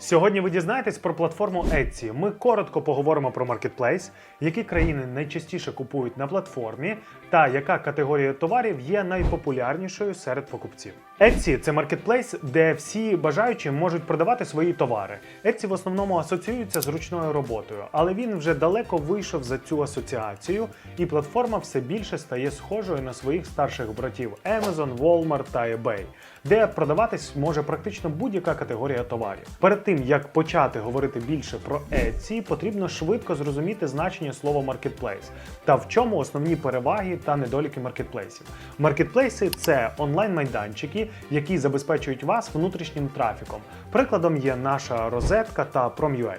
Сьогодні ви дізнаєтесь про платформу Etsy. Ми коротко поговоримо про маркетплейс, які країни найчастіше купують на платформі, та яка категорія товарів є найпопулярнішою серед покупців. Etsy – це маркетплейс, де всі бажаючі можуть продавати свої товари. Etsy в основному асоціюється з ручною роботою, але він вже далеко вийшов за цю асоціацію, і платформа все більше стає схожою на своїх старших братів Amazon, Walmart та eBay, де продаватись може практично будь-яка категорія товарів. Перед тим як почати говорити більше про Etsy, потрібно швидко зрозуміти значення слова маркетплейс та в чому основні переваги та недоліки маркетплейсів. Маркетплейси це онлайн-майданчики, які забезпечують вас внутрішнім трафіком. Прикладом є наша розетка та Prom.ua.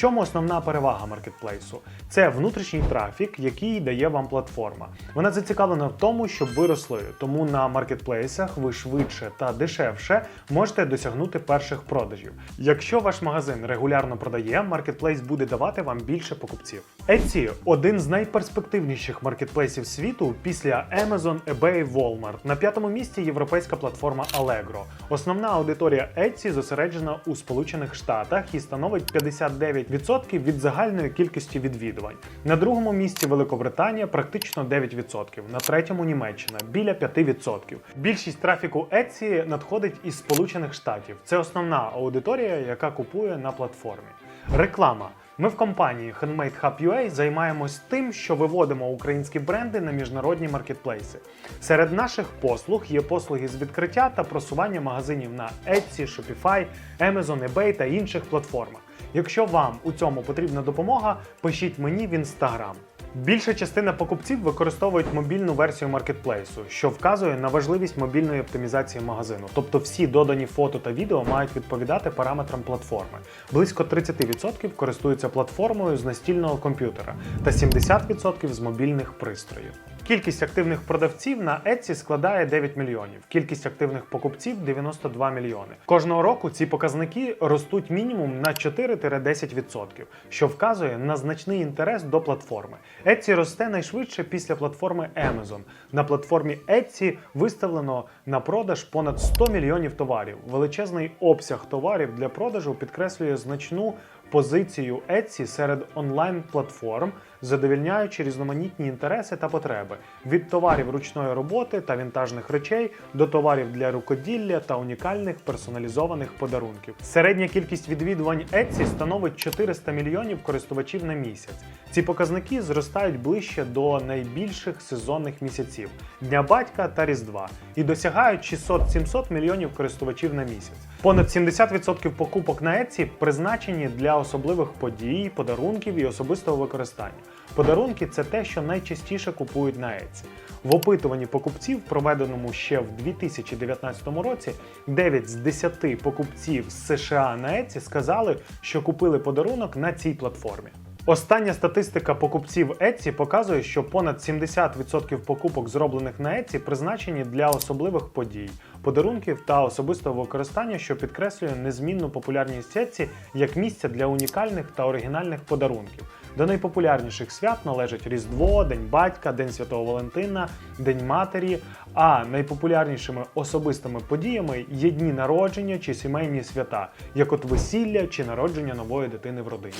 Чому основна перевага маркетплейсу? Це внутрішній трафік, який дає вам платформа. Вона зацікавлена в тому, щоб ви росли. Тому на маркетплейсах ви швидше та дешевше можете досягнути перших продажів. Якщо ваш магазин регулярно продає, маркетплейс буде давати вам більше покупців. Etsy – один з найперспективніших маркетплейсів світу після Amazon, eBay, Walmart. На п'ятому місці європейська платформа Allegro. Основна аудиторія Etsy зосереджена у Сполучених Штатах і становить 59% від загальної кількості відвідувань. На другому місці Великобританія практично 9%, на третьому Німеччина біля 5%. Більшість трафіку Etsy надходить із Сполучених Штатів. Це основна аудиторія, яка купує на платформі. Реклама. Ми в компанії Handmade Hub UA займаємось тим, що виводимо українські бренди на міжнародні маркетплейси. Серед наших послуг є послуги з відкриття та просування магазинів на Etsy, Shopify, Amazon, eBay та інших платформах. Якщо вам у цьому потрібна допомога, пишіть мені в Instagram. Більша частина покупців використовують мобільну версію маркетплейсу, що вказує на важливість мобільної оптимізації магазину. Тобто всі додані фото та відео мають відповідати параметрам платформи. Близько 30% користуються платформою з настільного комп'ютера та 70% з мобільних пристроїв. Кількість активних продавців на Etsy складає 9 мільйонів, кількість активних покупців 92 мільйони. Кожного року ці показники ростуть мінімум на 4-10%, що вказує на значний інтерес до платформи. Etsy росте найшвидше після платформи Amazon. На платформі Etsy виставлено на продаж понад 100 мільйонів товарів. Величезний обсяг товарів для продажу підкреслює значну позицію Etsy серед онлайн-платформ, задовільняючи різноманітні інтереси та потреби від товарів ручної роботи та вінтажних речей до товарів для рукоділля та унікальних персоналізованих подарунків. Середня кількість відвідувань Etsy становить 400 мільйонів користувачів на місяць. Ці показники зростають ближче до найбільших сезонних місяців Дня батька та Різдва і досягають 600-700 мільйонів користувачів на місяць. Понад 70% покупок на Etsy призначені для особливих подій, подарунків і особистого використання. Подарунки це те, що найчастіше купують на Etsy. В опитуванні покупців, проведеному ще в 2019 році, 9 з 10 покупців з США на Etsy сказали, що купили подарунок на цій платформі. Остання статистика покупців Etsy показує, що понад 70% покупок, зроблених на Etsy, призначені для особливих подій, подарунків та особистого використання, що підкреслює незмінну популярність Etsy як місця для унікальних та оригінальних подарунків. До найпопулярніших свят належать Різдво, День батька, День Святого Валентина, День Матері. А найпопулярнішими особистими подіями є дні народження чи сімейні свята, як от весілля чи народження нової дитини в родині.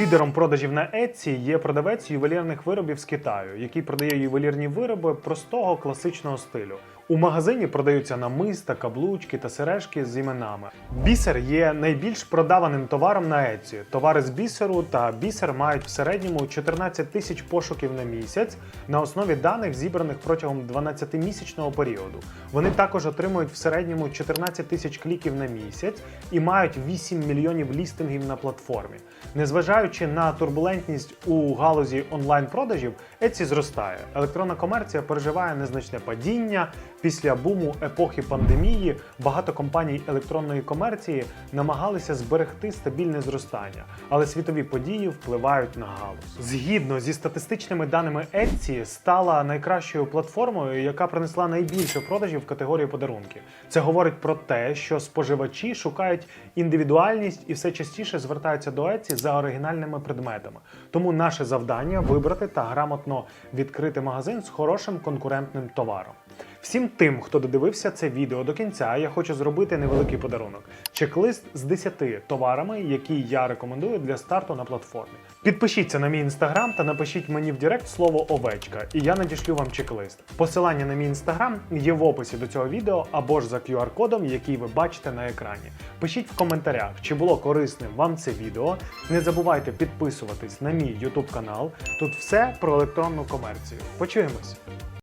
Лідером продажів на Etsy є продавець ювелірних виробів з Китаю, який продає ювелірні вироби простого класичного стилю. У магазині продаються намиста, каблучки та сережки з іменами. Бісер є найбільш продаваним товаром на Etsy. Товари з бісеру та бісер мають в середньому 14 тисяч пошуків на місяць на основі даних, зібраних протягом 12-місячного періоду. Вони також отримують в середньому 14 тисяч кліків на місяць і мають 8 мільйонів лістингів на платформі. Незважаючи на турбулентність у галузі онлайн-продажів, Etsy зростає. Електронна комерція переживає незначне падіння. Після буму епохи пандемії багато компаній електронної комерції намагалися зберегти стабільне зростання, але світові події впливають на галузь. Згідно зі статистичними даними Etsy, стала найкращою платформою, яка принесла найбільше продажів в категорії подарунки. Це говорить про те, що споживачі шукають індивідуальність і все частіше звертаються до Etsy за оригінальними предметами. Тому наше завдання вибрати та грамотно відкрити магазин з хорошим конкурентним товаром. Всім тим, хто додивився це відео до кінця, я хочу зробити невеликий подарунок: чек-лист з 10 товарами, які я рекомендую для старту на платформі. Підпишіться на мій інстаграм та напишіть мені в Директ слово овечка, і я надішлю вам чек-лист. Посилання на мій інстаграм є в описі до цього відео або ж за QR-кодом, який ви бачите на екрані. Пишіть в коментарях, чи було корисним вам це відео. Не забувайте підписуватись на мій YouTube канал. Тут все про електронну комерцію. Почуємось!